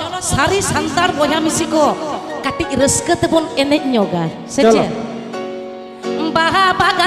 চলো সারি সান্তার বয়া মিশি কো কাটি রস্কা তেবন এনে নগা সেচে বাহা বাগান